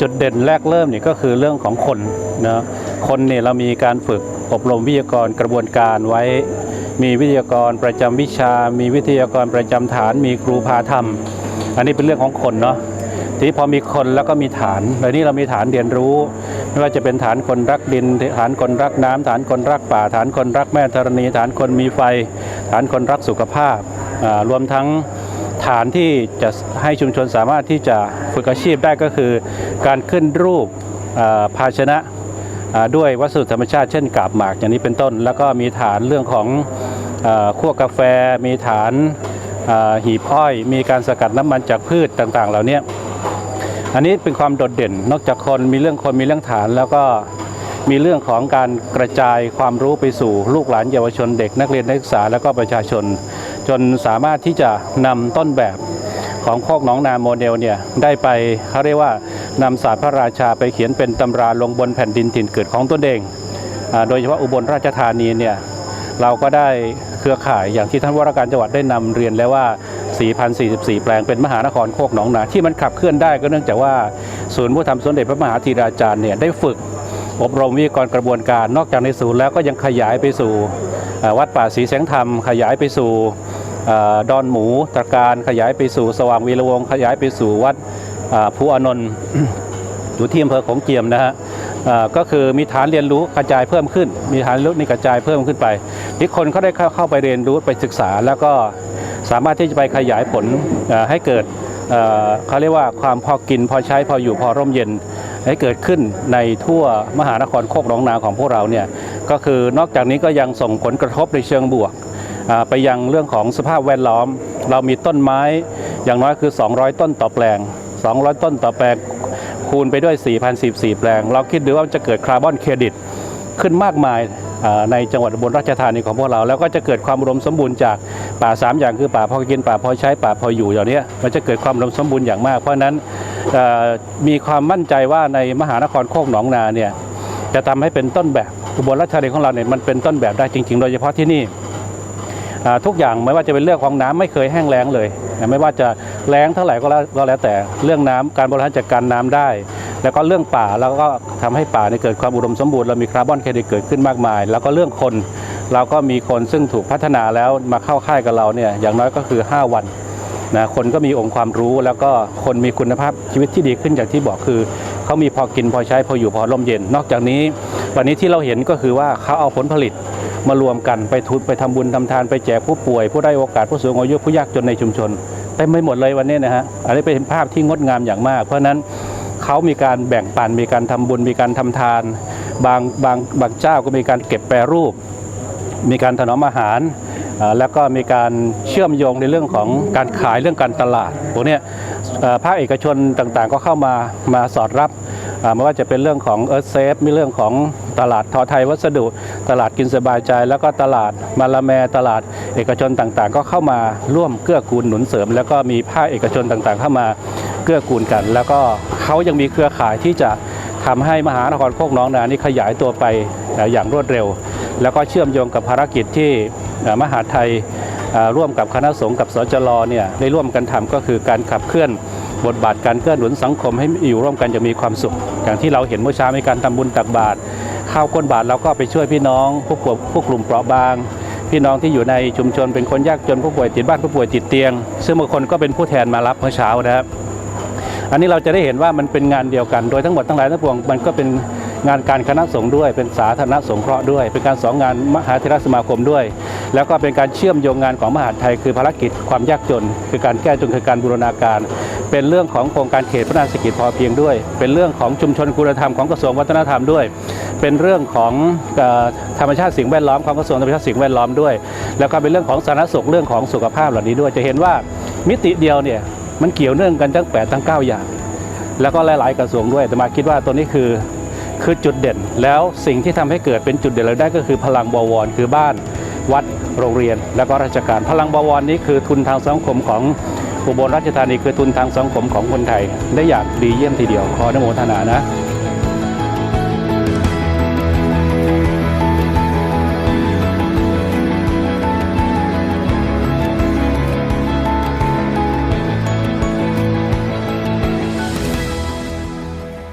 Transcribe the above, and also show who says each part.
Speaker 1: จุดเด่นแรกเริ่มเนี่ยก็คือเรื่องของคนนะคนเนี่ยเรามีการฝึกอบรมวิทยากรกระบวนการไว้ มีวิทยากรประจำวิชา มีวิทยากรประจำฐาน มีครูพาธรรมอันนี้เป็นเรื่องของคนเนาะทีนี้พอมีคนแล้วก็มีฐานในนี้เรามีฐานเรียนรู้ ไม่ว่าจะเป็นฐานคนรักดิน ฐานคนรักน้ำฐานคนรักป่า ฐานคนรักแม่ธรณี ฐานคนมีไฟ ฐานคนรักสุขภาพรวมทั้ง ฐานที่จะให้ชุมชนสามารถที่จะฝึกอาชีพได้ก็คือ การขึ้นรูปอ่าภาชนะด้วยวัสดุธรรมชาติเช่นกาบหมากอย่างนี้เป็นต้น แล้วก็มีฐานเรื่องของอาคั่วกาแฟ มีฐานหีบอ้อย มีการสกัดน้ำมันจากพืชต่างๆ เหล่านี้อันนี้เป็นความโดดเด่นนอกจากคนมีเรื่องคนมีเรื่องฐานแล้วก็มีเรื่องของการกระจายความรู้ไปสู่ลูกหลานเยาวชนเด็กนักเรียนนักศึกษาแล้วก็ประชาชน จนสามารถที่จะนำต้นแบบของโคกหนองนาโมเดลเนี่ยได้ไปเขาเรียกว่านำศาสตร์พระราชาไปเขียนเป็นตำราลงบนแผ่นดินถิ่นเกิดของตนเองอโดยเฉพาะอุบลราชธานีเนี่ยเราก็ได้เครือข่ายอย่างที่ท่านว่าราการจังหวัดได้นำเรียนแล้วว่า 4,044 แปลงเป็นมหานครโคกหนองนา ที่มันขับเคลื่อนได้ก็เนื่องจากว่าศูนย์ผู้ทำสมเด็จพระมหาธีราจารย์เนี่ยได้ฝึกอบรมวิทยากรกระบวนการนอกจากในศูนย์แล้วก็ยังขยายไปสู่วัดป่าศรีแสงธรรม ขยายไปสู่ ดอนหมูตะการขยายไปสู่สว่างวีระวงขยายไปสู่วัดอ่าภูอนนท์อยู่ที่อำเภอของเจียมนะฮะก็คือมีฐานเรียนรู้กระจายเพิ่มขึ้น มีฐานรู้นี่กระจายเพิ่มขึ้นไปที่คนเขาได้เข้าขาไปเรียนรู้ไปศึกษา แล้วก็สามารถที่จะไปขยายผลให้เกิดเขาเรียกว่าความพอกินพอใช้พออยู่พอร่มเย็นให้เกิดขึ้นในทั่วมหานครโคกหนองนาของพวกเราเนี่ยก็คือนอกจากนี้ก็ยังส่งผลกระทบในเชิงบวก ไปยังเรื่องของสภาพแวดล้อม เรามีต้นไม้อย่างน้อยคือ 200 ต้นต่อแปลง 200 ต้นต่อแปลงคูณไปด้วย 4,014แปลง เราคิดดูว่ามันจะเกิดคาร์บอนเครดิตขึ้นมากมายในจังหวัดบลราชธานีของพวกเรา แล้วก็จะเกิดความอุดมสมบูรณ์จากป่า 3 อย่างคือป่าพอกินป่าพอใช้ป่าพออยู่อย่างนี้มันจะเกิดความอุดมสมบูรณ์อย่างมาก เพราะนั้นมีความมั่นใจว่าในมหานครโคกหนองนาเนี่ยจะทำให้เป็นต้นแบบอุบลราชธานีของเราเนี่ยมันเป็นต้นแบบได้จริง ๆ โดยเฉพาะที่นี่ ทุกอย่างไม่ว่าจะเป็นเรื่องของน้ำไม่เคยแห้งแล้งเลย ไม่ว่าจะแล้งเท่าไหร่ก็แล้วแต่เรื่องน้ำการบริหารจัดการน้ำได้ แล้วก็เรื่องป่าแล้วก็ทำให้ป่าเนี่ยเกิดความอุดมสมบูรณ์เรามีคาร์บอนเครดิตเกิดขึ้นมากมาย แล้วก็เรื่องคนเราก็มีคนซึ่งถูกพัฒนาแล้วมาเข้าค่ายกับเราเนี่ยอย่างน้อยก็คือ 5 วันนะคนก็มีองค์ความรู้แล้วก็คนมีคุณภาพชีวิตที่ดีขึ้นอย่างที่บอกคือ เขามีพอกินพอใช้พออยู่พอร่มเย็น นอกจากนี้ วันนี้ที่เราเห็นก็คือว่าเขาเอาผลผลิต มารวมกันไปทุนไปทำบุญทำทานไปแจกผู้ป่วย ผู้ได้โอกาสผู้สูงอายุผู้ยากจนในชุมชนเต็มไปหมดเลยวันนี้นะฮะอันนี้เป็นภาพที่งดงามอย่างมาก เพราะฉะนั้นเขามีการแบ่งปันมีการทำบุญมีการทำทาน บางบางบางเจ้าก็มีการเก็บแปรรูป มีการถนอมอาหารแล้วก็มีการเชื่อมโยงในเรื่องของการขายเรื่องการตลาดพวกนี้ภาคเอกชนต่างๆก็เข้ามามาสอดรับไม่ว่าจะเป็นเรื่องของเอิร์ธเซฟมีเรื่องของ ตลาดทอไทยวัสดุ ตลาดกินสบายใจ แล้วก็ตลาดมาลาแมตลาดเอกชนต่างๆ ก็เข้ามาร่วมเกื้อกูลหนุนเสริม แล้วก็มีภาคเอกชนต่างๆ เข้ามาเกื้อกูลกัน แล้วก็เขายังมีเครือข่ายที่จะทำให้มหานครโคกน้องนานี่ขยายตัวไปอย่างรวดเร็ว แล้วก็เชื่อมโยงกับภารกิจที่มหาไทยร่วมกับคณะสงฆ์กับสจลเนี่ยได้ร่วมกันทำก็คือการขับเคลื่อนบทบาทการเกื้อหนุนสังคมให้อยู่ร่วมกันจะมีความสุข อย่างที่เราเห็นเมื่อเช้ามีการทำบุญตักบาตร ข้าวก้นบาทเราก็ไปช่วยพี่น้องผู้ป่วยผู้กลุ่มเปราะบาง พี่น้องที่อยู่ในชุมชนเป็นคนยากจนผู้ป่วยติดบ้านผู้ป่วยติดเตียง ซึ่งบางคนก็เป็นผู้แทนมารับเมื่อเช้านะครับ อันนี้เราจะได้เห็นว่ามันเป็นงานเดียวกันโดยทั้งหมดทั้งหลายทั้งปวงมันก็เป็นงานการคณะสงฆ์ด้วย เป็นสาธารณสงเคราะห์ด้วย เป็นการสองงานมหาเทรสมาคมด้วย แล้วก็เป็นการเชื่อมโยงงานของมหาไทยคือภารกิจความยากจน คือการแก้จนคือการบูรณาการ เป็นเรื่องของโครงการเขตพัฒนาเศรษฐกิจพอเพียงด้วย เป็นเรื่องของชุมชนคุณธรรมของกระทรวงวัฒนธรรมด้วย เป็นเรื่องของอธรรมชาติสิ่งแวดล้อมของกระทรวงธรรมชาติสิ่งแวดล้อมด้วย แล้วก็เป็นเรื่องของสาธารณสุขเรื่องของสุขภาพเหล่านี้ด้วย จะเห็นว่ามิติเดียวเนี่ยมันเกี่ยวเนื่องกันทั้งแปดทั้งเก้าอย่าง แล้วก็หลาย ๆ กระทรวงด้วย แต่มาคิดว่าตัวนี้คือคือจุดเด่น แล้วสิ่งที่ทำให้เกิดเป็นจุดเด่นเราได้ก็คือพลังบวร คือบ้าน วัดโรงเรียน แล้วก็ราชการ พลังบวรนี้คือทุนทางสังคมของ อุบลราชธานีคือทุนทางสังคมของคนไทย ได้อย่างดีเยี่ยมทีเดียวขออนุโมทนานะ